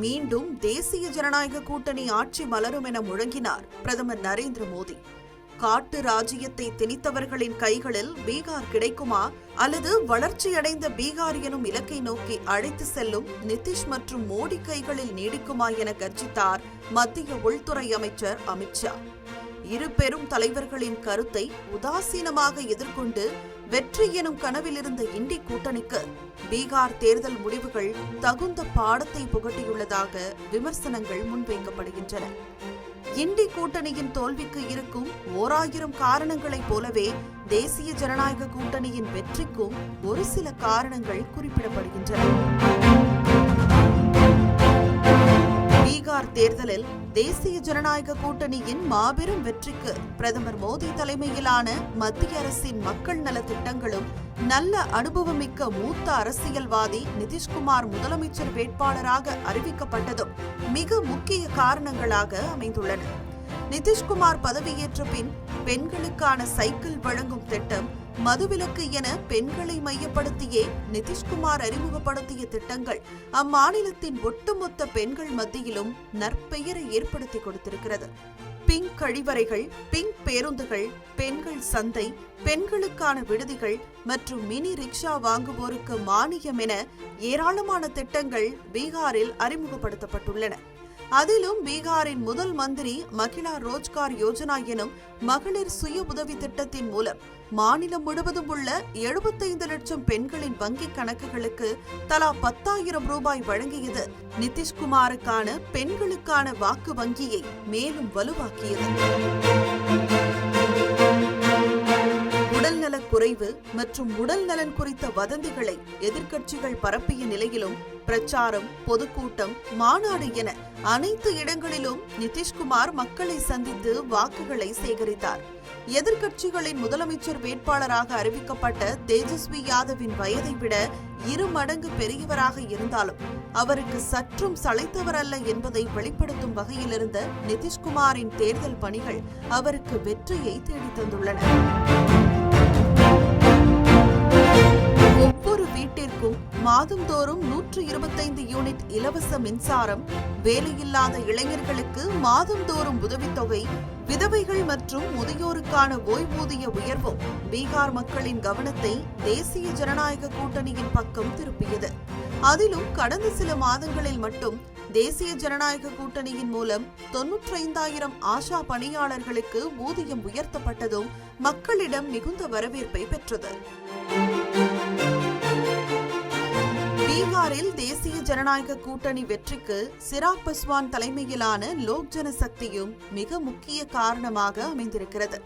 மீண்டும் தேசிய ஜனநாயக கூட்டணி ஆட்சி மலரும் என முழங்கினார் பிரதமர் நரேந்திர மோடி. காட்டு ராஜ்யத்தை திணித்தவர்களின் கைகளில் பீகார் கிடைக்குமா அல்லது வளர்ச்சியடைந்த பீகார் எனும் இலக்கை நோக்கி அழைத்து செல்லும் நிதிஷ் மற்றும் மோடி கைகளில் நீடிக்குமா என கர்ஜித்தார் மத்திய உள்துறை அமைச்சர் அமித்ஷா இரு பெரும் தலைவர்களின் கருத்தை உதாசீனமாக எதிர்கொண்டு வெற்றி எனும் கனவில் இருந்த இண்டி கூட்டணிக்கு பீகார் தேர்தல் முடிவுகள் தகுந்த பாடத்தை புகட்டியுள்ளதாக விமர்சனங்கள் முன்வைக்கப்படுகின்றன. இண்டி கூட்டணியின் தோல்விக்கு இருக்கும் ஓராயிரம் காரணங்களைப் போலவே தேசிய ஜனநாயக கூட்டணியின் வெற்றிக்கும் ஒரு சில காரணங்கள் குறிப்பிடப்படுகின்றன. பீகார் தேர்தலில் தேசிய ஜனநாயக கூட்டணியின் மாபெரும் வெற்றிக்கு பிரதமர் மோடி தலைமையிலான மத்திய அரசின் மக்கள் நல திட்டங்களும் நல்ல அனுபவமிக்க மூத்த அரசியல்வாதி நிதிஷ்குமார் முதலமைச்சர் வேட்பாளராக அறிவிக்கப்பட்டதும் மிக முக்கிய காரணங்களாக அமைந்துள்ளன. நிதிஷ்குமார் பதவியேற்ற பின் பெண்களுக்கான சைக்கிள் வழங்கும் திட்டம் மதுவிலக்கு என பெண்களை மையப்படுத்தியே நிதிஷ்குமார் அறிமுகப்படுத்திய திட்டங்கள் அம்மாநிலத்தின் ஒட்டுமொத்த பெண்கள் மத்தியிலும் நற்பெயரை ஏற்படுத்தி கொடுத்திருக்கிறது. பிங்க் கழிவறைகள் பிங்க் பேருந்துகள் பெண்கள் சந்தை பெண்களுக்கான விடுதிகள் மற்றும் மினி ரிக்ஷா வாங்குவோருக்கு மானியம் என ஏராளமான திட்டங்கள் பீகாரில் அறிமுகப்படுத்தப்பட்டுள்ளன. அதிலும் பீகாரின் முதல் மந்திரி மகிழா ரோஜ்கார் யோஜனா எனும் மகளிர் சுய உதவி திட்டத்தின் மூலம் மாநிலம் முழுவதும் உள்ள எழுபத்தைந்து லட்சம் பெண்களின் வங்கிக் கணக்குகளுக்கு தலா பத்தாயிரம் ரூபாய் வழங்கியது நிதிஷ்குமாருக்கான பெண்களுக்கான வாக்கு வங்கியை மேலும் வலுவாக்கியது. உடல்நலக் குறைவு மற்றும் உடல் நலன் குறித்த வதந்திகளை எதிர்க்கட்சிகள் பரப்பிய நிலையிலும் பிரச்சாரம் பொதுக்கூட்டம் மாநாடு என அனைத்து இடங்களிலும் நிதிஷ்குமார் மக்களை சந்தித்து வாக்குகளை சேகரித்தார். எதிர்க்கட்சிகளின் முதலமைச்சர் வேட்பாளராக அறிவிக்கப்பட்ட தேஜஸ்வி யாதவின் வயதை விட இரு மடங்கு பெரியவராக இருந்தாலும் அவருக்கு சற்றும் சளைத்தவர் அல்ல என்பதை வெளிப்படுத்தும் வகையில் இருந்த நிதிஷ்குமாரின் தேர்தல் பணிகள் அவருக்கு வெற்றியை தேடித்தந்துள்ளன. மாதந்தோறும் நூற்று இருபத்தைந்து யூனிட் இலவச மின்சாரம் வேலையில்லாத இளைஞர்களுக்கு மாதந்தோறும் உதவித்தொகை விதவைகள் மற்றும் முதியோருக்கான ஓய்வூதிய உயர்வும் பீகார் மக்களின் கவனத்தை தேசிய ஜனநாயக கூட்டணியின் பக்கம் திருப்பியது. அதிலும் கடந்த சில மாதங்களில் மட்டும் தேசிய ஜனநாயக கூட்டணியின் மூலம் தொன்னூற்றைந்தாயிரம் ஆஷா பணியாளர்களுக்கு ஊதியம் உயர்த்தப்பட்டதும் மக்களிடம் மிகுந்த வரவேற்பை பெற்றது. பீகாரில் தேசிய ஜனநாயக கூட்டணி வெற்றிக்கு சிராக் பஸ்வான் தலைமையிலான லோக் ஜனசக்தியும் மிக முக்கிய காரணமாக அமைந்திருக்கிறது.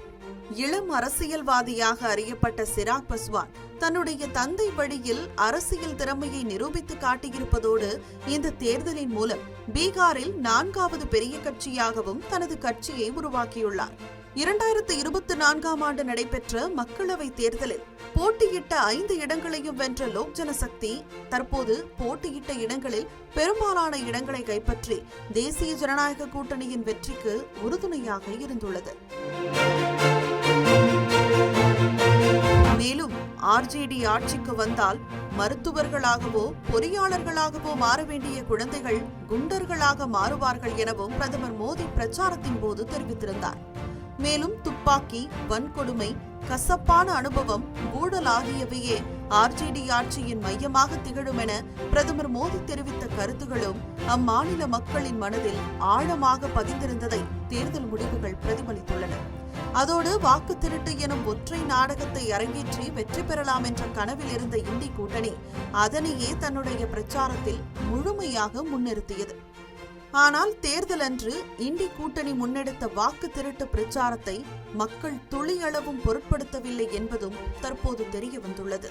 இளம் அரசியல்வாதியாக அறியப்பட்ட சிராக் பஸ்வான் தன்னுடைய தந்தை வழியில் அரசியல் திறமையை நிரூபித்து காட்டியிருப்பதோடு இந்த தேர்தலின் மூலம் பீகாரில் நான்காவது பெரிய கட்சியாகவும் தனது கட்சியை உருவாக்கியுள்ளார். இரண்டாயிரத்து இருபத்தி நான்காம் ஆண்டு நடைபெற்ற மக்களவை தேர்தலில் போட்டியிட்ட ஐந்து இடங்களையும் வென்ற லோக் ஜனசக்தி தற்போது போட்டியிட்ட இடங்களில் பெரும்பாலான இடங்களை கைப்பற்றி தேசிய ஜனநாயக கூட்டணியின் வெற்றிக்கு உறுதுணையாக இருந்துள்ளது. மேலும் ஆர்ஜேடி ஆட்சிக்கு வந்தால் மருத்துவர்களாகவோ பொறியாளர்களாகவோ மாற வேண்டிய குழந்தைகள் குண்டர்களாக மாறுவார்கள் எனவும் பிரதமர் மோடி பிரச்சாரத்தின் போது தெரிவித்திருந்தார். மேலும் துப்பாக்கி வன்கொடுமை கசப்பான அனுபவம் ஊழல் ஆகியவையே ஆர்ஜேடி ஆட்சியின் மையமாக திகழும் என பிரதமர் மோடி தெரிவித்த கருத்துகளும் அம்மாநில மக்களின் மனதில் ஆழமாக பதிந்திருந்ததை தேர்தல் முடிவுகள் பிரதிபலித்துள்ளன. அதோடு வாக்கு திருட்டு எனும் ஒற்றை நாடகத்தை அரங்கேற்றி வெற்றி பெறலாம் என்ற கனவில் இருந்த இந்தி கூட்டணி அதனையே தன்னுடைய பிரச்சாரத்தில் முழுமையாக முன்னிறுத்தியது. ஆனால் தேர்தல் அன்று இண்டி கூட்டணி முன்னெடுத்த வாக்கு திருட்டு பிரச்சாரத்தை மக்கள் துளியளவும் பொருட்படுத்தவில்லை என்பதும் தற்போது தெரிய வந்துள்ளது